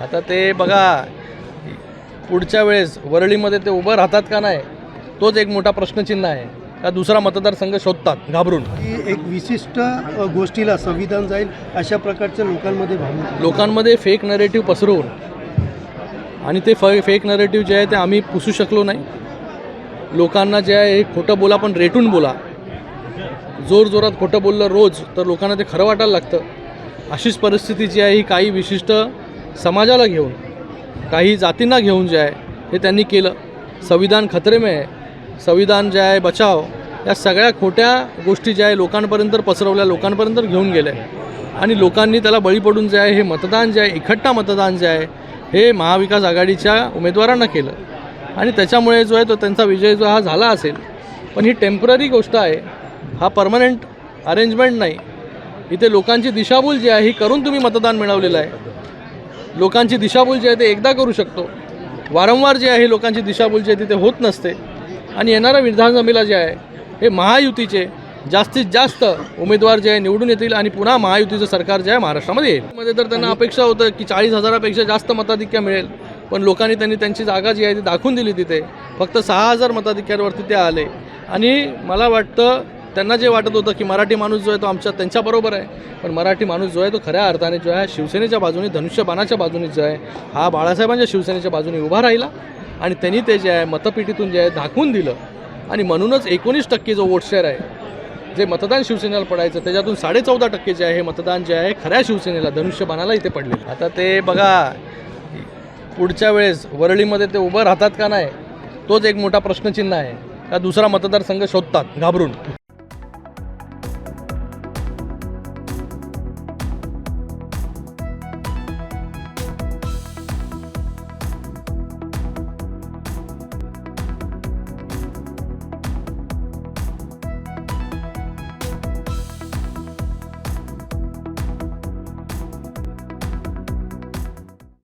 आता ते बघा पुढच्या वेळेस वरळीमध्ये ते उभं राहतात का नाही तोच एक मोठा प्रश्नचिन्ह आहे. का दुसरा मतदारसंघ शोधतात घाबरून. की एक विशिष्ट गोष्टीला संविधान जाईल अशा प्रकारच्या लोकांमध्ये भावना लोकांमध्ये फेक नरेटिव्ह पसरवून. आणि ते फ फेक नरेटिव्ह जे आहे ते आम्ही पुसू शकलो नाही. लोकांना जे आहे हे खोटं बोला पण रेटून बोला. जोर जोरात खोटं बोललं रोज तर लोकांना ते खरं वाटायला लागतं. अशीच परिस्थिती जी आहे ही काही विशिष्ट समाजाला घेऊन काही जातींना घेऊन जे आहे हे त्यांनी केलं. संविधान खतरे में आहे. संविधान जे आहे बचाव या सगळ्या खोट्या गोष्टी ज्या आहे लोकांपर्यंत पसरवल्या लोकांपर्यंत घेऊन गेल्या आणि लोकांनी त्याला बळी पडून जे आहे हे मतदान जे आहे इखट्टा मतदान जे आहे हे महाविकास आघाडीच्या उमेदवारांना केलं. आणि त्याच्यामुळे जो आहे तो त्यांचा विजय जो हा झाला असेल. पण ही टेंपररी गोष्ट आहे. हा परमनंट अरेंजमेंट नाही. इथे लोकांची दिशाभूल जी आहे ही करून तुम्ही मतदान मिळवलेलं आहे. लोकांची दिशाभूल जी आहे ते एकदा करू शकतो. वारंवार जे आहे लोकांची दिशाभूल जी आहे ती ते होत नसते. आणि येणाऱ्या विधानसभेला जे आहे हे महायुतीचे जास्तीत जास्त उमेदवार जे आहे निवडून येतील आणि पुन्हा महायुतीचं सरकार जे आहे महाराष्ट्रामध्ये येईल. मध्ये तर त्यांना अपेक्षा होतं की चाळीस हजारापेक्षा जास्त मताधिक्य मिळेल. पण लोकांनी त्यांनी त्यांची जागा जी आहे ती दाखवून दिली तिथे. फक्त सहा हजार मताधिक्यांवरती ते आले. आणि मला वाटतं त्यांना जे वाटत होतं की मराठी माणूस जो आहे तो आमच्या त्यांच्याबरोबर आहे पण मराठी माणूस जो आहे तो खऱ्या अर्थाने जो आहे शिवसेनेच्या बाजूने धनुष्यबाणाच्या बाजूने जो आहे हा बाळासाहेबांच्या शिवसेनेच्या बाजूने उभा राहिला आणि त्यांनी ते जे आहे मतपेटीतून जे आहे दाखवून दिलं. आणि म्हणूनच एकोणीस टक्के जो वोट शेअर आहे जे मतदान शिवसेनेला पडायचं त्याच्यातून साडेचौदा टक्के जे आहे हे मतदान जे आहे खऱ्या शिवसेनेला धनुष्यबाणाला इथे पडले आता ते बघा पुढच्या वेळेस वरळीमध्ये ते उभं राहतात का नाही तोच एक मोठा प्रश्नचिन्ह आहे. का दुसरा मतदारसंघ शोधतात घाबरून.